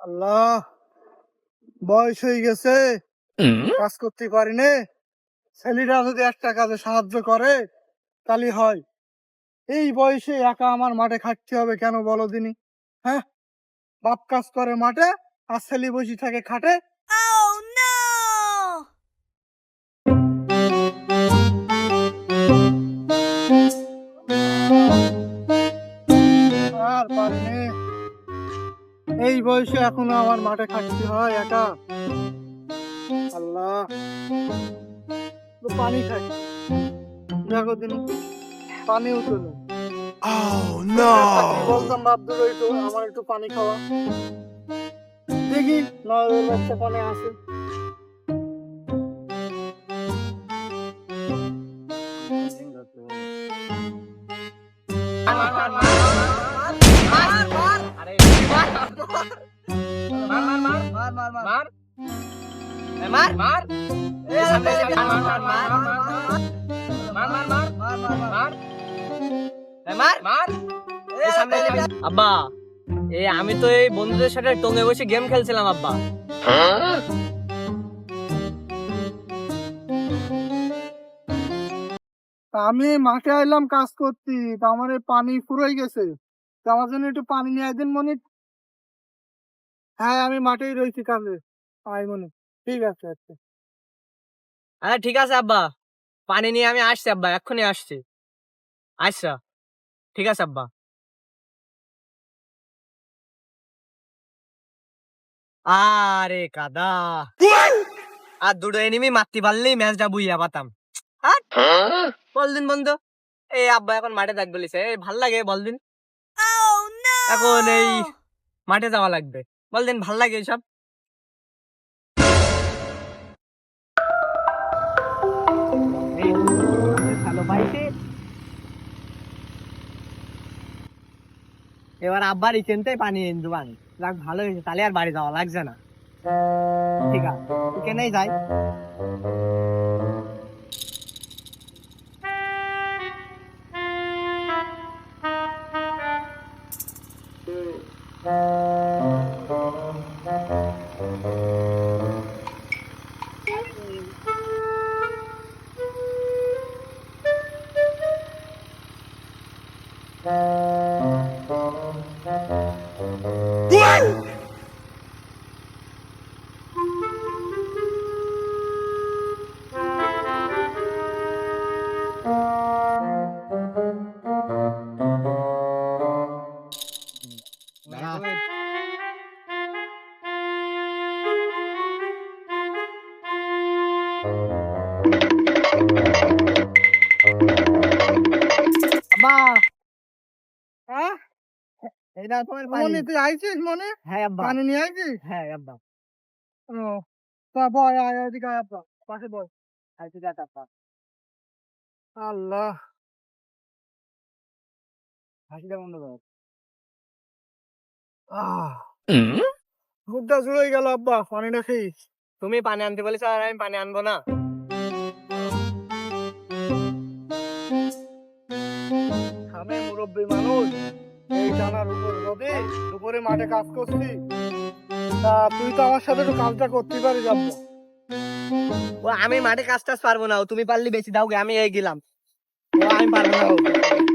আল্লাহ বয়স হয়ে গেছে। কাজ করতে পারি না ছেলেরা যদি একটা কাজে সাহায্য করে তাহলে হয়। এই বয়সে একা আমার মাঠে খাটতে হবে কেন বলো দিনি? হ্যাঁ? বাপ কাজ করে মাঠে আর ছেলে বসে থাকে খাটে বয়সে এখনও আমার মাঠে খাটতে হয় একা। আল্লাহ। পানি খাই। দেখো দিন পানিও তো নেই Oh বলতাম বাবদুর একটু আমার একটু পানি খাওয়া। দেখি নয় একটা পানি আব্বা এই আমি তো এই বন্ধুদের সাথে টঙ্গে বসে গেম খেলছিলাম আব্বা আমি মাঠে আইলাম কাজ করতে তা আমার এই পানি ফুরাই গেছে তা আমার জন্য একটু পানি নিয়ে দিন মনে হ্যাঁ আমি মাঠেই রয়েছি কাজে আই মনে। ঠিক আছে আচ্ছা। আরে ঠিক আছে আব্বা। পানি নিয়ে আমি আসছি আব্বা এক্ষুনি আসছি। আচ্ছা ঠিক আছে আব্বা। আরে কাদা। আর দুটো এনিমি মারতে পারলেই ম্যাচটা বুইয়া পাতাম। আর বল দিন বন্ধু। এই আব্বা এখন মাঠে থাক বলিছে এই ভালো লাগে বল দিন Oh এখন এই মাঠে যাওয়া লাগবে। বল দিন, ভালো লাগে সব এবার আব্বার ইচেনতে পানি এনে যাক, ভালো হয়েছে, তাহলে আর বাড়ি যাওয়া লাগছে না। ঠিক আছে কেনেই যাই। আব্বা হ্যাঁ? এইটা তোমার মনে তুই আইছিস মনে? হ্যাঁ আব্বা। পানি নিয়ে আইছিস? হ্যাঁ আব্বা। ও তা বয় আয় এদিকে আয় আব্বা। পাশে বয় আচ্ছা যা আব্বা আল্লাহ! হাসিটা বন্ধ কর। আহ! মুখটা জুড়ে গেল আব্বা। পানিটা খেয়েছ তুমি পানি আনতে বলেছ আর আমি পানি আনব না। মুরব্বী মানুষ এই জানার উপর রোদে দুপুরে মাঠে কাজ করছি। তা তুই তো আমার সাথে একটু কাজটা করতে পারিস আব্বা। ও আমি মাঠে কাজ টাজ পারব না তুমি পারলে বেশি দাও আমি এই গেলাম। ও আমি পারব না।